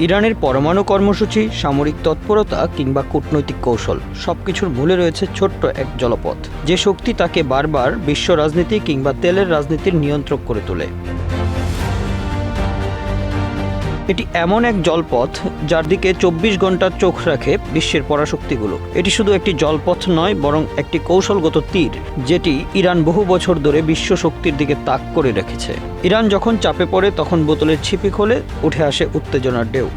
ইরানের পরমাণু কর্মসূচি, সামরিক তৎপরতা কিংবা কূটনৈতিক কৌশল, সবকিছুর ভুলে রয়েছে ছোট্ট এক জলপথ। যে শক্তি তাকে বারবার বিশ্ব রাজনীতি কিংবা তেলের রাজনীতির নিয়ন্ত্রক করে তোলে। এটি এমন এক জলপথ যার দিকে চব্বিশ ঘণ্টা চোখ রাখে বিশ্বের পরাশক্তিগুলো। এটি শুধু একটি জলপথ নয়, বরং একটি কৌশলগত তীর, যেটি ইরান বহু বছর ধরে বিশ্ব শক্তির দিকে তাক করে রেখেছে। ইরান যখন চাপে পড়ে, তখন বোতলের ছিপি খোলে, উঠে আসে উত্তেজনার ঢেউ।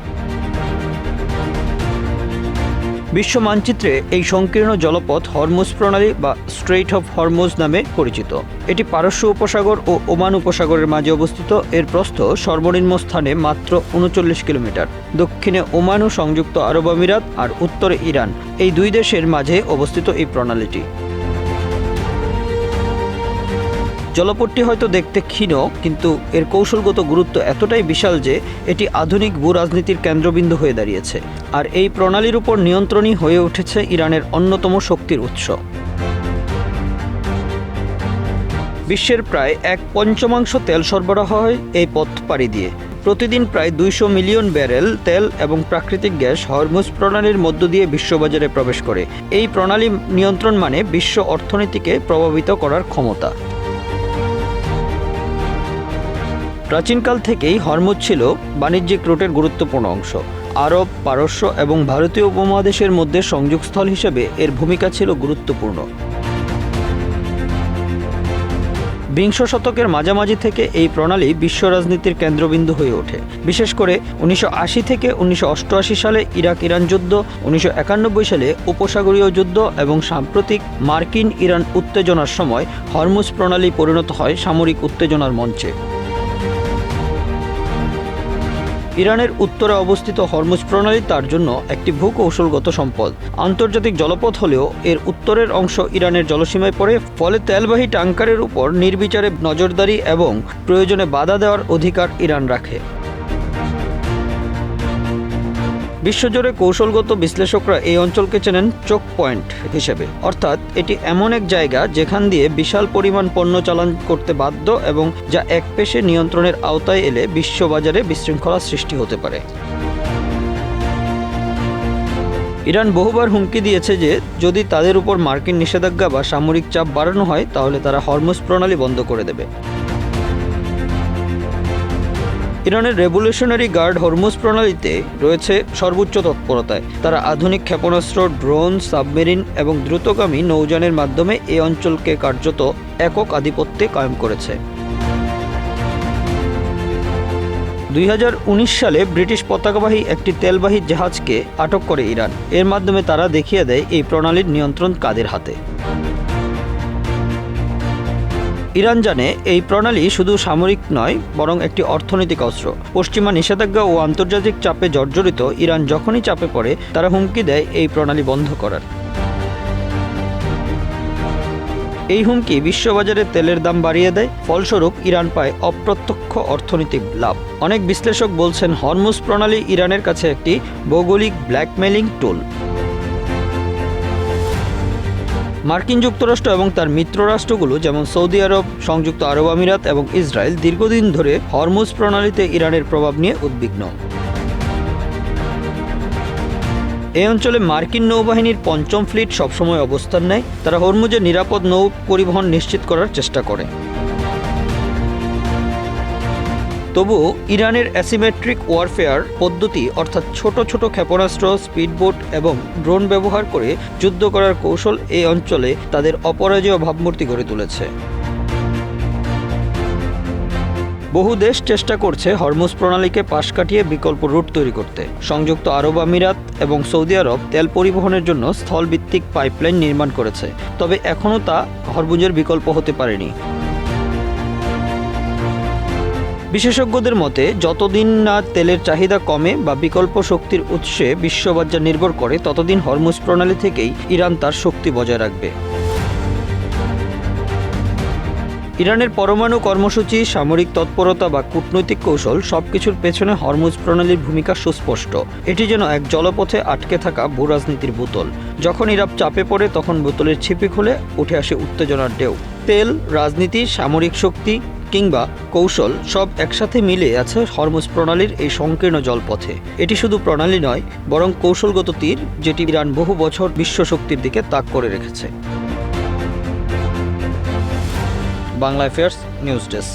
বিশ্ব মানচিত্রে এই সংকীর্ণ জলপথ হরমুজ প্রণালী বা স্ট্রেইট অফ হরমুজ নামে পরিচিত। এটি পারস্য উপসাগর ও ওমান উপসাগরের মাঝে অবস্থিত। এর প্রস্থ সর্বনিম্ন স্থানে মাত্র উনচল্লিশ কিলোমিটার। দক্ষিণে ওমান ও সংযুক্ত আরব আমিরাত আর উত্তরে ইরান। এই দুই দেশের মাঝে অবস্থিত এই প্রণালীটি। জলপথটি হয়তো দেখতে ক্ষীণ, কিন্তু এর কৌশলগত গুরুত্ব এতটাই বিশাল যে এটি আধুনিক ভূ রাজনীতির কেন্দ্রবিন্দু হয়ে দাঁড়িয়েছে, আর এই প্রণালীর উপর নিয়ন্ত্রণই হয়ে উঠেছে ইরানের অন্যতম শক্তির উৎস। বিশ্বের প্রায় এক পঞ্চমাংশ তেল সরবরাহ হয় এই পথ পাড়ি দিয়ে। প্রতিদিন প্রায় দুইশো মিলিয়ন ব্যারেল তেল এবং প্রাকৃতিক গ্যাস হরমুজ প্রণালীর মধ্য দিয়ে বিশ্ববাজারে প্রবেশ করে। এই প্রণালী নিয়ন্ত্রণ মানে বিশ্ব অর্থনীতিকে প্রভাবিত করার ক্ষমতা। প্রাচীনকাল থেকেই হরমুজ ছিল বাণিজ্যিক রুটের গুরুত্বপূর্ণ অংশ। আরব, পারস্য এবং ভারতীয় উপমহাদেশের মধ্যে সংযোগস্থল হিসেবে এর ভূমিকা ছিল গুরুত্বপূর্ণ। বিংশ শতকের মাঝামাঝি থেকে এই প্রণালী বিশ্ব রাজনীতির কেন্দ্রবিন্দু হয়ে ওঠে। বিশেষ করে উনিশশো আশি থেকে উনিশশো অষ্টআশি সালে ইরাক ইরান যুদ্ধ, উনিশশো একানব্বই সালে উপসাগরীয় যুদ্ধ এবং সাম্প্রতিক মার্কিন ইরান উত্তেজনার সময় হরমুজ প্রণালী পরিণত হয় সামরিক উত্তেজনার মঞ্চে। ইরানের উত্তরে অবস্থিত হরমুজ প্রণালী তার জন্য একটি ভূকৌশলগত সম্পদ। আন্তর্জাতিক জলপথ হলেও এর উত্তরের অংশ ইরানের জলসীমায় পড়ে, ফলে তেলবাহী ট্যাঙ্কারের উপর নির্বিচারে নজরদারি এবং প্রয়োজনে বাধা দেওয়ার অধিকার ইরান রাখে। বিশ্বজুড়ে কৌশলগত বিশ্লেষকরা এই অঞ্চলকে চেনেন চোক পয়েন্ট হিসেবে। অর্থাৎ এটি এমন এক জায়গা যেখান দিয়ে বিশাল পরিমাণ পণ্য চালান করতে বাধ্য এবং যা এক পেশে নিয়ন্ত্রণের আওতায় এলে বিশ্ববাজারে বিশৃঙ্খলা সৃষ্টি হতে পারে। ইরান বহুবার হুমকি দিয়েছে যে, যদি তাদের উপর মার্কিন নিষেধাজ্ঞা বা সামরিক চাপ বাড়ানো হয়, তাহলে তারা হরমুজ প্রণালী বন্ধ করে দেবে। ইরানের রেভলিউশনারি গার্ড হরমুজ প্রণালীতে রয়েছে সর্বোচ্চ তৎপরতায়। তারা আধুনিক ক্ষেপণাস্ত্র, ড্রোন, সাবমেরিন এবং দ্রুতগামী নৌযানের মাধ্যমে এই অঞ্চলকে কার্যত একক আধিপত্যে কায়েম করেছে। দুই হাজার উনিশ সালে ব্রিটিশ পতাকাবাহী একটি তেলবাহী জাহাজকে আটক করে ইরান। এর মাধ্যমে তারা দেখিয়ে দেয় এই প্রণালীর নিয়ন্ত্রণ কাদের হাতে। ইরান জানে এই প্রণালী শুধু সামরিক নয়, বরং একটি অর্থনৈতিক অস্ত্র। পশ্চিমা নিষেধাজ্ঞা ও আন্তর্জাতিক চাপে জর্জরিত ইরান যখনই চাপে পড়ে, তারা হুমকি দেয় এই প্রণালী বন্ধ করার। এই হুমকি বিশ্ববাজারে তেলের দাম বাড়িয়ে দেয়, ফলস্বরূপ ইরান পায় অপ্রত্যক্ষ অর্থনৈতিক লাভ। অনেক বিশ্লেষক বলছেন, হরমুজ প্রণালী ইরানের কাছে একটি ভৌগোলিক ব্ল্যাকমেলিং টুল মার্কিন যুক্তরাষ্ট্র এবং তার মিত্র রাষ্ট্রগুলো যেমন সৌদি আরব, সংযুক্ত আরব আমিরাত এবং ইসরায়েল, দীর্ঘদিন ধরে হরমুজ প্রণালীতে ইরানের প্রভাব নিয়ে উদ্বিগ্ন। এই অঞ্চলে মার্কিন নৌবাহিনীর পঞ্চম ফ্লিট সবসময় অবস্থান নেয়। তারা হরমুজের নিরাপদ নৌ পরিবহন নিশ্চিত করার চেষ্টা করে। তবুও ইরানের অ্যাসিমেট্রিক ওয়ারফেয়ার পদ্ধতি অর্থাৎ ছোট ছোট ক্ষেপণাস্ত্র, স্পিডবোট এবং ড্রোন ব্যবহার করে যুদ্ধ করার কৌশল এই অঞ্চলে তাদের অপরাজেয় ভাবমূর্তি গড়ে তুলেছে। বহু দেশ চেষ্টা করছে হরমুজ প্রণালীকে পাশ কাটিয়ে বিকল্প রুট তৈরি করতে। সংযুক্ত আরব আমিরাত এবং সৌদি আরব তেল পরিবহনের জন্য স্থলভিত্তিক পাইপলাইন নির্মাণ করেছে, তবে এখনও তা হরমুজের বিকল্প হতে পারেনি। বিশেষজ্ঞদের মতে, যতদিন না তেলের চাহিদা কমে বা বিকল্প শক্তির উৎসে বিশ্ববাজার নির্ভর করে, ততদিন হরমুজ প্রণালী থেকেই ইরান তার শক্তি বজায় রাখবে। ইরানের পরমাণু কর্মসূচি, সামরিক তৎপরতা বা কূটনৈতিক কৌশল সবকিছুর পেছনে হরমুজ প্রণালীর ভূমিকা সুস্পষ্ট। এটি যেন এক জলপথে আটকে থাকা ভূরাজনীতির বোতল। যখন ইরাব চাপে পড়ে, তখন বোতলের ছিপি খুলে উঠে আসে উত্তেজনার ঢেউ। তেল, রাজনীতি, সামরিক শক্তি কিংবা কৌশল সব একসাথে মিলে আছে হরমুজ প্রণালীর এই সংকীর্ণ জলপথে। এটি শুধু প্রণালী নয়, বরং কৌশলগত তীর যেটি ইরান বহু বছর বিশ্ব শক্তির দিকে তাক করে রেখেছে। Bangla affairs news desk